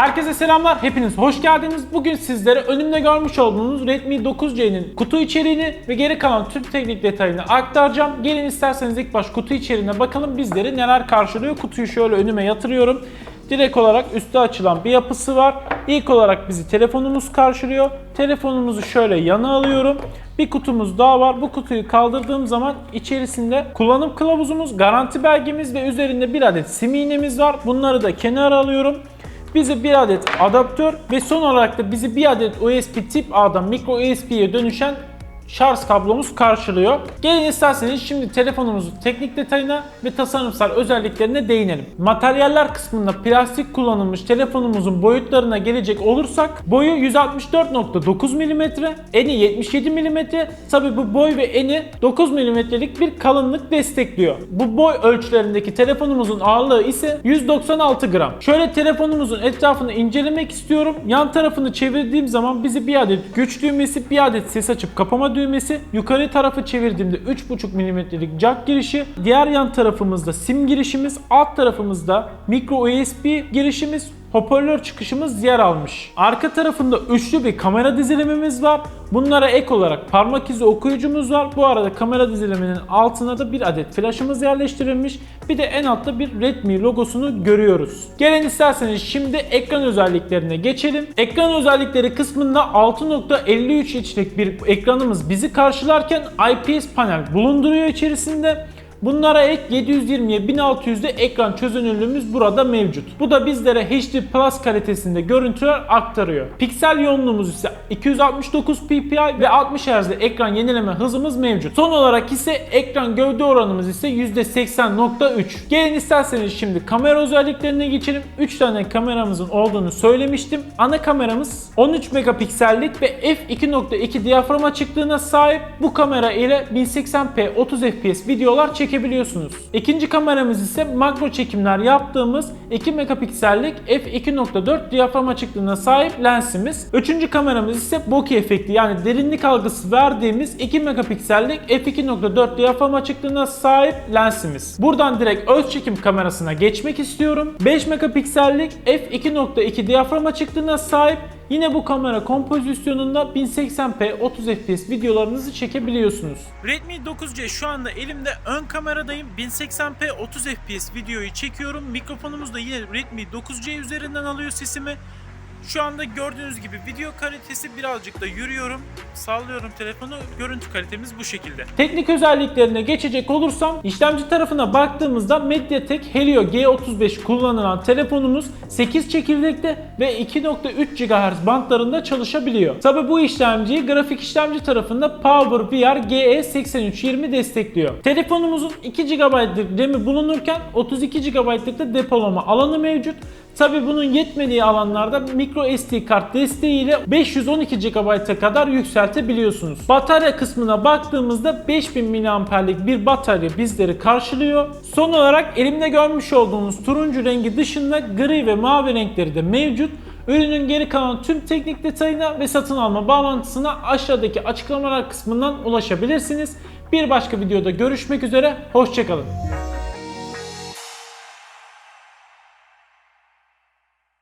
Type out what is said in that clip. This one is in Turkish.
Herkese selamlar, hepiniz hoş geldiniz. Bugün sizlere önümde görmüş olduğunuz Redmi 9C'nin kutu içeriğini ve geri kalan tüm teknik detayını aktaracağım. Gelin isterseniz ilk baş kutu içeriğine bakalım bizleri neler karşılıyor. Kutuyu şöyle önüme yatırıyorum. Direkt olarak üstü açılan bir yapısı var. İlk olarak bizi telefonumuz karşılıyor. Telefonumuzu şöyle yana alıyorum. Bir kutumuz daha var. Bu kutuyu kaldırdığım zaman içerisinde kullanım kılavuzumuz, garanti belgemiz ve üzerinde bir adet sim iğnemiz var. Bunları da kenara alıyorum. Bize bir adet adaptör ve son olarak da bizi bir adet USB tip A'dan micro USB'ye dönüşen şarj kablomuz karşılıyor. Gelin isterseniz şimdi telefonumuzun teknik detayına ve tasarımsal özelliklerine değinelim. Materyaller kısmında plastik kullanılmış telefonumuzun boyutlarına gelecek olursak boyu 164.9 mm, eni 77 mm. Tabi bu boy ve eni 9 mm'lik bir kalınlık destekliyor. Bu boy ölçülerindeki telefonumuzun ağırlığı ise 196 gram. Şöyle telefonumuzun etrafını incelemek istiyorum. Yan tarafını çevirdiğim zaman bizi bir adet güç düğmesi, bir adet ses açıp kapama düğmesi, yukarı tarafı çevirdiğimde 3.5 mm'lik jack girişi, diğer yan tarafımızda sim girişimiz, alt tarafımızda micro USB girişimiz, hoparlör çıkışımız yer almış. Arka tarafında üçlü bir kamera dizilimimiz var. Bunlara ek olarak parmak izi okuyucumuz var. Bu arada kamera diziliminin altına da bir adet flaşımız yerleştirilmiş. Bir de en altta bir Redmi logosunu görüyoruz. Gelin isterseniz şimdi ekran özelliklerine geçelim. Ekran özellikleri kısmında 6.53 inçlik bir ekranımız bizi karşılarken IPS panel bulunduruyor içerisinde. Bunlara ek 720'ye 1600'de ekran çözünürlüğümüz burada mevcut. Bu da bizlere HD Plus kalitesinde görüntüler aktarıyor. Piksel yoğunluğumuz ise 269 ppi ve 60 Hz'de ekran yenileme hızımız mevcut. Son olarak ise ekran gövde oranımız ise %80.3. Gelin isterseniz şimdi kamera özelliklerine geçelim. 3 tane kameramızın olduğunu söylemiştim. Ana kameramız 13 megapiksellik ve f2.2 diyafram açıklığına sahip. Bu kamera ile 1080p 30 fps videolar çekebiliyorsunuz. İkinci kameramız ise makro çekimler yaptığımız 2 megapiksellik f2.4 diyafram açıklığına sahip lensimiz. Üçüncü kameramız ise bokeh efekti yani derinlik algısı verdiğimiz 2 megapiksellik f2.4 diyafram açıklığına sahip lensimiz. Buradan direkt öz çekim kamerasına geçmek istiyorum. 5 megapiksellik f2.2 diyafram açıklığına sahip Yine bu kamera kompozisyonunda 1080p 30 fps videolarınızı çekebiliyorsunuz. Redmi 9C şu anda elimde ön kameradayım. 1080p 30 fps videoyu çekiyorum. Mikrofonumuz da yine Redmi 9C üzerinden alıyor sesimi. Şu anda gördüğünüz gibi video kalitesi birazcık da yürüyorum. Sallıyorum telefonu. Görüntü kalitemiz bu şekilde. Teknik özelliklerine geçecek olursam işlemci tarafına baktığımızda MediaTek Helio G35 kullanılan telefonumuz 8 çekirdekte ve 2.3 GHz bantlarında çalışabiliyor. Tabi bu işlemciyi grafik işlemci tarafında PowerVR GE8320 destekliyor. Telefonumuzun 2 GB'lık RAM'i bulunurken 32 GB'lık da depolama alanı mevcut. Tabi bunun yetmediği alanlarda micro SD kart desteğiyle 512 GB'a kadar yükseltebiliyorsunuz. Batarya kısmına baktığımızda 5000 mAh'lik bir batarya bizleri karşılıyor. Son olarak elimde görmüş olduğunuz turuncu rengi dışında gri ve mavi renkleri de mevcut. Ürünün geri kalan tüm teknik detayına ve satın alma bağlantısına aşağıdaki açıklamalar kısmından ulaşabilirsiniz. Bir başka videoda görüşmek üzere, hoşçakalın.